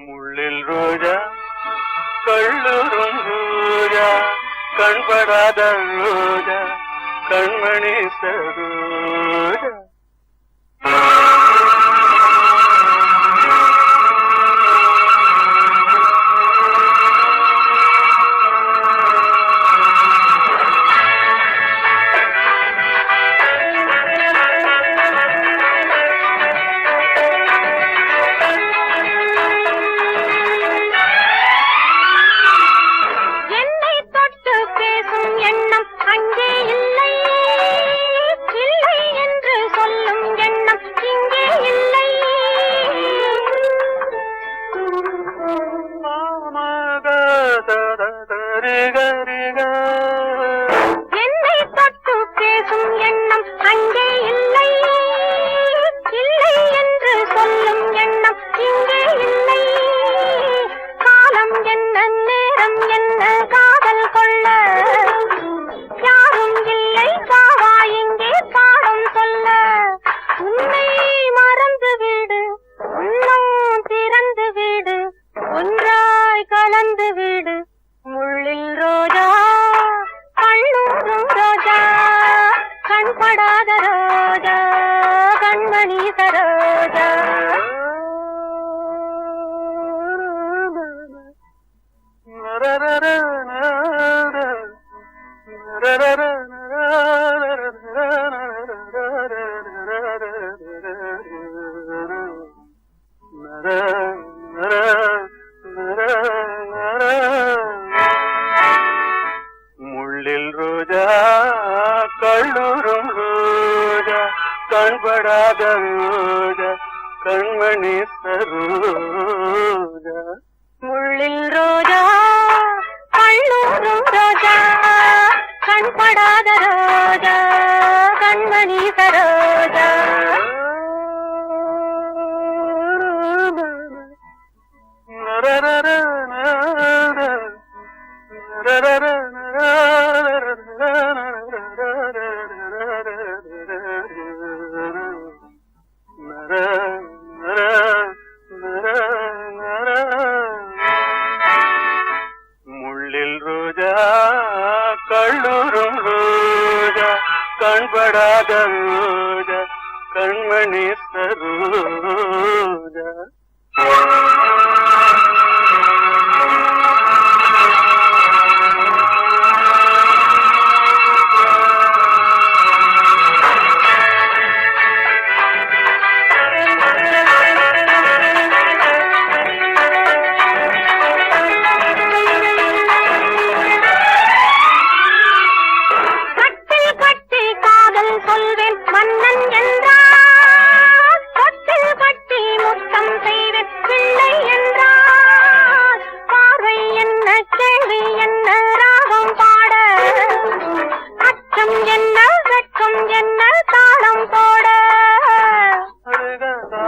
മുള്ളിൽ രോജ കള്ളുറും രോജ കൺപടാത രോജ കൺമണി Saroja Big മുള്ളിൽ കൺപടാത കൺമണി സരൂജ മുള്ളിൽ முள்ளில் ரோஜா கல்லூரும் ரோஜா கண்படாத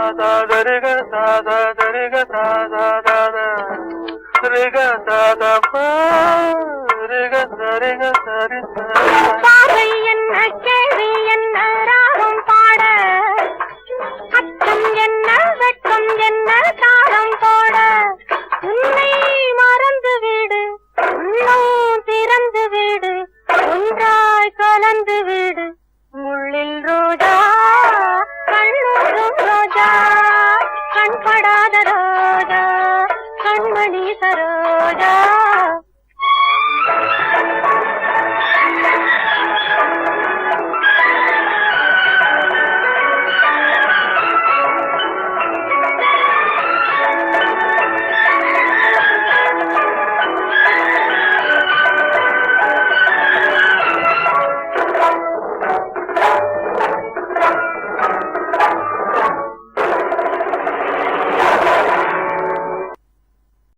சரிக சாதா சரிக சாதா சரிக சாதா தாதா சரிக சாதா பா சரிக சரிக சரி சரி பார்வை என்ன கேள்வி என்ன Roger!